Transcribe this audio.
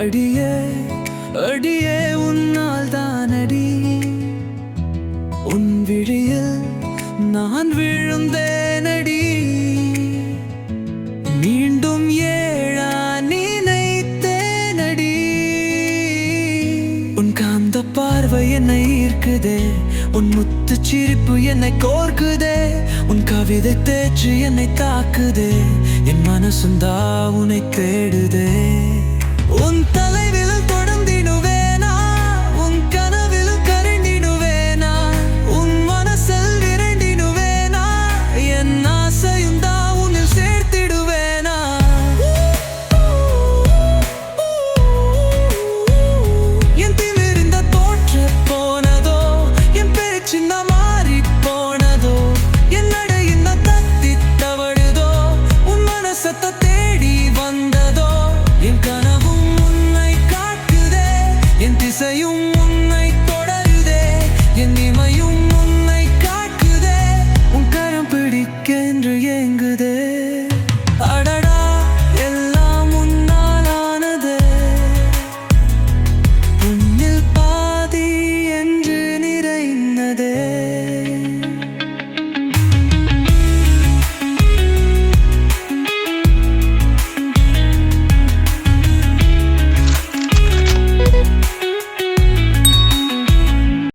அடியே அடியே உன்னால் தான் அடி உன் விழியில் நான் விழுந்தேனடி. மீண்டும் ஏழா நினைத்தேனடி. உன் காந்த பார்வை என்னை ஈர்க்குதே உன் முத்து சிரிப்பு என்னை கோர்க்குதே உன் கவிதை தேச்சு என்னை தாக்குதே என் மனசுந்தா உன்னை தேடுதே. поднимаю